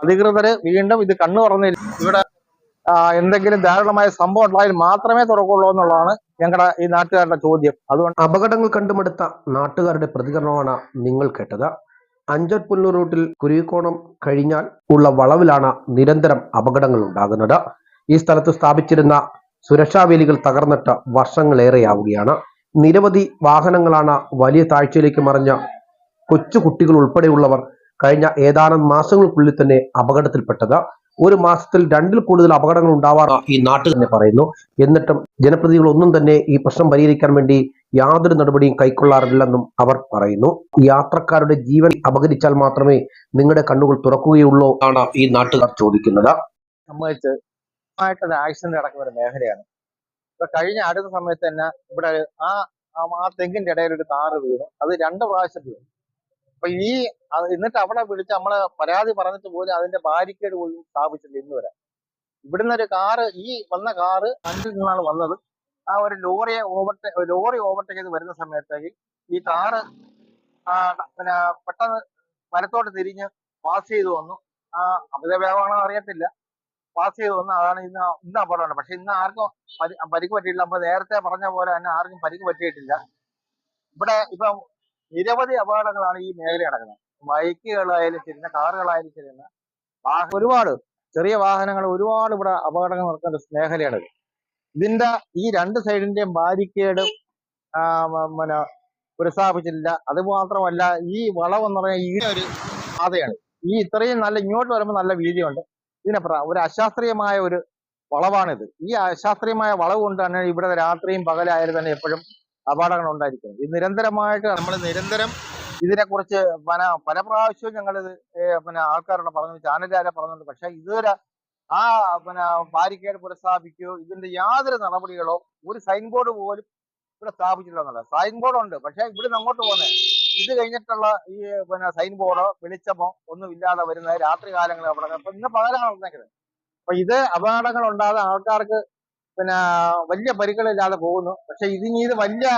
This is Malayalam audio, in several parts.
അധികൃതർ വീണ്ടും ഇത് കണ്ണു തുറന്നില്ല ഇവിടെ എന്തെങ്കിലും ദാരുണമായ സംഭവം ഉണ്ടായാൽ മാത്രമേ തുറക്കുള്ളൂ എന്നുള്ളതാണ് ഞങ്ങളുടെ ഈ നാട്ടുകാരുടെ ചോദ്യം. അതുകൊണ്ട് അപകടങ്ങൾ കണ്ടുമടുത്ത നാട്ടുകാരുടെ പ്രതികരണമാണ് നിങ്ങൾ കേട്ടത്. അഞ്ചൽ പുല്ലൂർ റൂട്ടിൽ കുരുവിക്കോണം കഴിഞ്ഞാൽ ഉള്ള വളവിലാണ് നിരന്തരം അപകടങ്ങൾ ഉണ്ടാകുന്നത്. ഈ സ്ഥലത്ത് സ്ഥാപിച്ചിരുന്ന സുരക്ഷാ വേലികൾ തകർന്നിട്ട് വർഷങ്ങളേറെയാവുകയാണ്. നിരവധി വാഹനങ്ങളാണ് വലിയ താഴ്ചയിലേക്ക് മറിഞ്ഞ കൊച്ചു കുട്ടികൾ ഉൾപ്പെടെയുള്ളവർ കഴിഞ്ഞ ഏതാനും മാസങ്ങൾക്കുള്ളിൽ തന്നെ അപകടത്തിൽപ്പെട്ടത്. ഒരു മാസത്തിൽ രണ്ടിൽ കൂടുതൽ അപകടങ്ങൾ ഉണ്ടാവാറ ഈ നാട്ടിൽ തന്നെ പറയുന്നു. എന്നിട്ടും ജനപ്രതിനിധികൾ ഒന്നും തന്നെ ഈ പ്രശ്നം പരിഹരിക്കാൻ വേണ്ടി യാതൊരു നടപടിയും കൈക്കൊള്ളാറില്ലെന്നും അവർ പറയുന്നു. യാത്രക്കാരുടെ ജീവൻ അപകരിച്ചാൽ മാത്രമേ നിങ്ങളുടെ കണ്ണുകൾ തുറക്കുകയുള്ളൂ ആണ് ഈ നാട്ടുകാർ ചോദിക്കുന്നത്. ആക്സിഡന്റ് നടക്കുന്ന ഒരു മേഖലയാണ്. ഇപ്പൊ കഴിഞ്ഞ അടുത്ത സമയത്ത് തന്നെ ഇവിടെ ആ ആ- തെങ്ങിന്റെ ഇടയിൽ ഒരു കാറ് വീണു. അത് രണ്ട് പ്രാവശ്യം അപ്പൊ ഈ എന്നിട്ട് അവിടെ വിളിച്ച് നമ്മളെ പരാതി പറഞ്ഞിട്ട് പോലും അതിന്റെ ബാരിക്കേഡ് പോലും സ്ഥാപിച്ചില്ല ഇന്ന് വരെ. ഇവിടുന്ന് ഒരു കാറ് ഈ വന്ന കാറ് കണ്ടിൽ നിന്നാണ് വന്നത്. ആ ഒരു ലോറിയെ ഓവർടേ ലോറി ഓവർടേക്ക് ചെയ്ത് വരുന്ന സമയത്തേക്ക് ഈ കാറ് പിന്നെ പെട്ടെന്ന് വലത്തോട്ട് തിരിഞ്ഞ് പാസ് ചെയ്ത് വന്നു. ആ അമിത വേഗമാണോ അറിയത്തില്ല. പാസ് ചെയ്ത് വന്നു. അതാണ് ഇന്ന് ഇന്ന് അപകടമാണ് പക്ഷെ ഇന്ന് ആർക്കും പരിക്ക് പറ്റിയിട്ടില്ല. നമ്മൾ നേരത്തെ പറഞ്ഞ പോലെ തന്നെ ആർക്കും പരിക്ക് പറ്റിയിട്ടില്ല. ഇവിടെ ഇപ്പം നിരവധി അപകടങ്ങളാണ് ഈ മേഖല നടക്കുന്നത്. ബൈക്കുകളായാലും ശരി കാറുകളായാലും ശരി ഒരുപാട് ചെറിയ വാഹനങ്ങൾ ഒരുപാട് ഇവിടെ അപകടങ്ങൾ നടക്കുന്ന മേഖലയാണ് ഇതിന്റെ ഈ രണ്ട് സൈഡിന്റെയും ബാരിക്കേഡ് പിന്നെ പുനഃസ്ഥാപിച്ചില്ല അത് മാത്രമല്ല ഈ വളവ് എന്ന് പറഞ്ഞാൽ ഈ ഒരു പാതയാണ്. ഈ ഇത്രയും നല്ല ഇങ്ങോട്ട് വരുമ്പോൾ നല്ല വീതിയുണ്ട്. ഇതിനപ്പുറം ഒരു അശാസ്ത്രീയമായ ഒരു വളവാണിത്. ഈ അശാസ്ത്രീയമായ വളവ് കൊണ്ട് തന്നെ ഇവിടെ രാത്രിയും പകലായാലും തന്നെ എപ്പോഴും അപകടങ്ങൾ ഉണ്ടായിരിക്കുന്നത് ഇത് നിരന്തരമായിട്ട് നമ്മൾ നിരന്തരം ഇതിനെക്കുറിച്ച് പല പല പ്രാവശ്യവും ഞങ്ങൾ ഇത് പിന്നെ ആൾക്കാരോട് പറഞ്ഞു ചാനലുകാരെ പറഞ്ഞിട്ടുണ്ട്. പക്ഷെ ഇതുവരെ ആ പിന്നെ ബാരിക്കേഡ് പുനഃസ്ഥാപിക്കുകയോ ഇതിന്റെ യാതൊരു നടപടികളോ ഒരു സൈൻ ബോർഡ് പോലും ഇവിടെ സ്ഥാപിച്ചില്ല എന്നുള്ളത്. സൈൻ ബോർഡ് ഉണ്ട്. പക്ഷെ ഇവിടുന്ന് അങ്ങോട്ട് പോകുന്നത് ഇത് കഴിഞ്ഞിട്ടുള്ള ഈ പിന്നെ സൈൻ ബോർഡോ വെളിച്ചമോ ഒന്നും ഇല്ലാതെ വരുന്ന രാത്രി കാലങ്ങളിൽ അപ്പൊ ഇന്ന് പകലാണ് നടന്നേക്കുന്നത് അപ്പൊ ഇത് അപകടങ്ങൾ ഉണ്ടാകാതെ ആൾക്കാർക്ക് പിന്നെ വലിയ പരിക്കുകളില്ലാതെ പോകുന്നു. പക്ഷെ ഇതിനി ഇത് വലിയ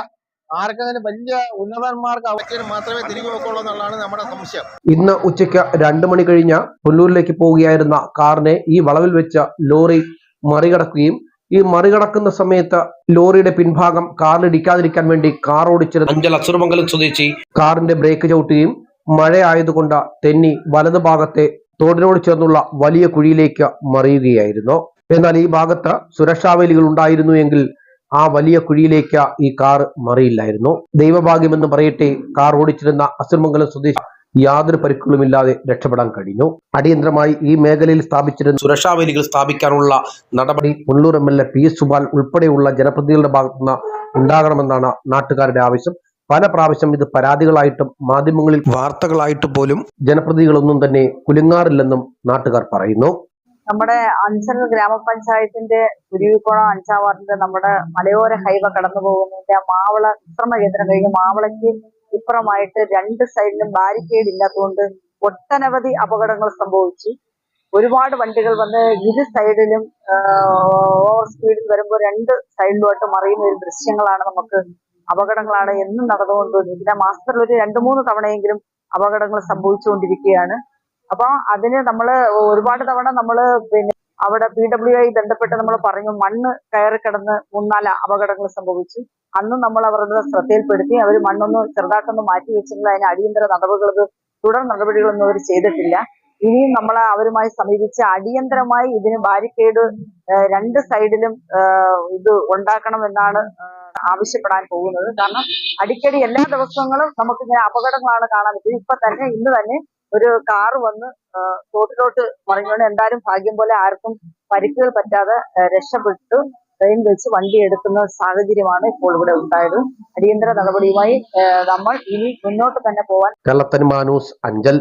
ആർക്കെങ്കിലും വലിയ ഉന്നതന്മാർക്ക് അവസരം മാത്രമേ തിരികെ വെക്കുള്ളൂ എന്നുള്ളതാണ് നമ്മുടെ സംശയം. ഇന്ന് ഉച്ചയ്ക്ക് രണ്ടു മണി കഴിഞ്ഞ പുല്ലൂരിലേക്ക് പോവുകയായിരുന്ന കാറിനെ ഈ വളവിൽ വെച്ച ലോറി മറികടക്കുകയും ഈ മറികടക്കുന്ന സമയത്ത് ലോറിയുടെ പിൻഭാഗം കാറിലിടിക്കാതിരിക്കാൻ വേണ്ടി കാർ ഓടിച്ചിരുന്ന അഞ്ചൽ അസുരമംഗലം സ്വദേശി കാറിന്റെ ബ്രേക്ക് ചവിട്ടുകയും മഴ ആയതുകൊണ്ട് തെന്നി വലതു ഭാഗത്തെ തോടിനോട് ചേർന്നുള്ള വലിയ കുഴിയിലേക്ക് മറിയുകയായിരുന്നു. എന്നാൽ ഈ ഭാഗത്ത് സുരക്ഷാ വേലികൾ ഉണ്ടായിരുന്നു എങ്കിൽ ആ വലിയ കുഴിയിലേക്ക് ഈ കാർ മറിയില്ലായിരുന്നു. ദൈവഭാഗ്യമെന്ന് പറയട്ടെ കാർ ഓടിച്ചിരുന്ന അസുർമംഗലം സ്വദേശി യാതൊരു പരിക്കുകളുമില്ലാതെ രക്ഷപ്പെടാൻ കഴിഞ്ഞു. അടിയന്തരമായി ഈ മേഖലയിൽ സ്ഥാപിച്ചിരുന്ന സുരക്ഷാ വേലികൾ സ്ഥാപിക്കാനുള്ള നടപടി Mullur M L A P S Subal ഉൾപ്പെടെയുള്ള ജനപ്രതിനിധികളുടെ ഭാഗത്തുനിന്ന് ഉണ്ടാകണമെന്നാണ് നാട്ടുകാരുടെ ആവശ്യം. പല പ്രാവശ്യം ഇത് പരാതികളായിട്ടും മാധ്യമങ്ങളിൽ വാർത്തകളായിട്ട് പോലും ജനപ്രതിനിധികളൊന്നും തന്നെ കുലുങ്ങാറില്ലെന്നും നാട്ടുകാർ പറയുന്നു. നമ്മുടെ അഞ്ചൽ ഗ്രാമപഞ്ചായത്തിന്റെ കുരുവിക്കുളം അഞ്ചാം വാർഡിന്റെ നമ്മുടെ മലയോര ഹൈവ കടന്നു പോകുന്നതിന്റെ മാവള വിശ്രമ കേന്ദ്രം കഴിഞ്ഞ് മാവളയ്ക്ക് ഇപ്പുറമായിട്ട് രണ്ട് സൈഡിലും ബാരിക്കേഡ് ഇല്ലാത്തതുകൊണ്ട് ഒട്ടനവധി അപകടങ്ങൾ സംഭവിച്ചു. ഒരുപാട് വണ്ടികൾ വന്ന് ഇരു സൈഡിലും ഓവർ സ്പീഡിൽ വരുമ്പോൾ രണ്ട് സൈഡിലുമായിട്ട് മറിയുന്ന ഒരു ദൃശ്യങ്ങളാണ് നമുക്ക് അപകടങ്ങളാണ് എന്നും നടന്നുകൊണ്ടിരിക്കുന്നത് മാസത്തിൽ ഒരു രണ്ട് മൂന്ന് തവണയെങ്കിലും അപകടങ്ങൾ സംഭവിച്ചുകൊണ്ടിരിക്കുകയാണ്. അപ്പൊ അതിന് നമ്മൾ ഒരുപാട് തവണ നമ്മൾ പിന്നെ അവിടെ പി ഡബ്ല്യു ആയി ബന്ധപ്പെട്ട് നമ്മൾ പറഞ്ഞു മണ്ണ് കയറി കിടന്ന് മൂന്നാൽ അപകടങ്ങൾ സംഭവിച്ചു. അന്നും നമ്മൾ അവരുടെ ശ്രദ്ധയിൽപ്പെടുത്തി അവർ മണ്ണൊന്ന് ചെറുതായിട്ടൊന്ന് മാറ്റി വെച്ചെങ്കിൽ അതിന് അടിയന്തര നടപടികൾ തുടർ നടപടികളൊന്നും അവർ ചെയ്തിട്ടില്ല. ഇനിയും നമ്മൾ അവരുമായി സമീപിച്ച് അടിയന്തരമായി ഇതിന് ബാരിക്കേഡ് രണ്ട് സൈഡിലും ഇത് ഉണ്ടാക്കണമെന്നാണ് ആവശ്യപ്പെടാൻ പോകുന്നത്. കാരണം അടിക്കടി എല്ലാ ദിവസങ്ങളും നമുക്ക് ഇങ്ങനെ അപകടങ്ങളാണ് കാണാൻ പറ്റുന്നത്. ഇപ്പൊ തന്നെ ഇന്ന് തന്നെ ഒരു കാർ വന്ന് തോട്ടിലോട്ട് മറിഞ്ഞുകൊണ്ട് എന്തായാലും ഭാഗ്യം പോലെ ആർക്കും പരിക്കുകൾ പറ്റാതെ രക്ഷപ്പെട്ടു. ട്രെയിൻ വെച്ച് വണ്ടി എടുക്കുന്ന സാഹചര്യമാണ് ഇപ്പോൾ ഇവിടെ ഉണ്ടായത്. അടിയന്തര നടപടിയുമായി നമ്മൾ ഇനി മുന്നോട്ട് തന്നെ പോവാൻ കേരളത്തൻ മാനൂസ് അഞ്ചൽ.